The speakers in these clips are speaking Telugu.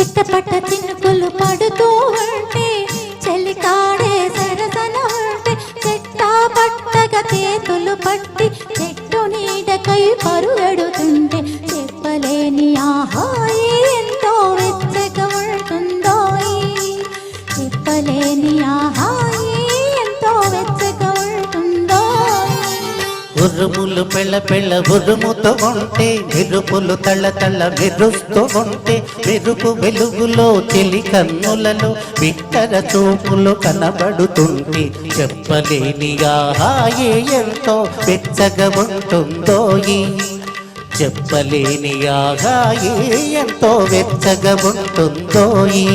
చిట్టపట్ట చినుకులు పడుతూ ఉంటే చెలికాడే సరసన ఉంటే చెట్టా పట్టగా చేతులు పట్టి చెట్టు నీడకై పరుగెడుతుంటే చెప్పలేని ఆహాయి ఎంతో వెచ్చగా ఉంటుందో చెప్పలేని ఆహా ఉరుములు పెళ్ళ పెళ్ళ ఉరుముతూ ఉంటే మెరుపులు తళ్ళ తళ్ళ మెరుస్తూ ఉంటే మెరుపు వెలుగులో చెలి కన్నులలో బిట్టర చూపులు కనబడుతుంటే చెప్పలేని ఆహాయే ఎంతో వెచ్చగా ఉంటుందోయి చెప్పలేని ఆహాయే ఎంతో వెచ్చగా ఉంటుందోయి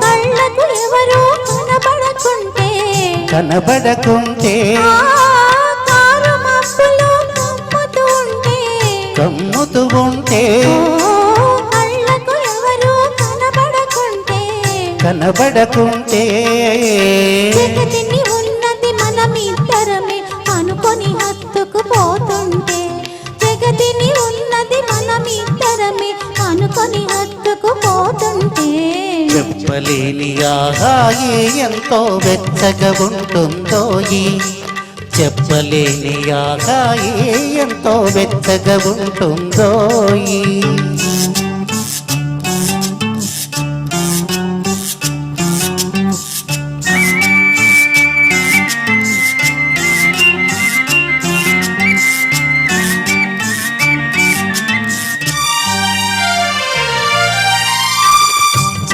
కళ్ళకు ఎవరో కనబడకుంటే కనబడకుంటే కమ్ముతూ ఉంటే కళ్ళకు ఎవరో కనబడకుంటే కనబడకుంటే హత్తుకు పోతుంటే. చెప్పలేని ఆహాయి ఎంతో వెచ్చగా ఉంటుందో ఈ. చెప్పలేని ఆహాయి ఎంతో వెచ్చగా ఉంటుందో ఈ.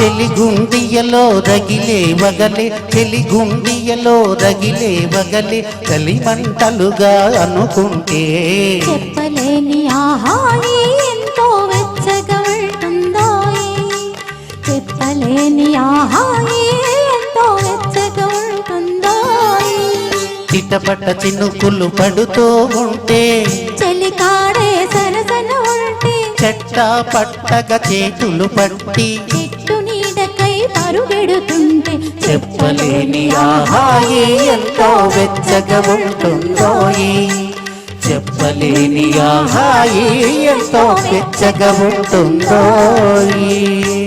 చెలిగుండియలో రగిలే వగలే చెలిగుండియలో రగిలే వగలే కలిమంటలుగా అనుకుంటే. చెప్పలేని ఆహాయి ఎంతో వెచ్చగా ఉంటుందోయ్ చెప్పలేని ఆహాయి ఎంతో వెచ్చగా చిటపట చినుకులు పడుతూ ఉంటే చెలికాడే సరసన ఉంటే. చెట్టా పట్టగా చేతులు పట్టి. పరుగెడుతుంటే చెప్పలేని ఆహాయి ఎంతో వెచ్చగా ఉంటుందో చెప్పలేని ఆహాయి ఎంతో వెచ్చగా ఉంటుందో ఈ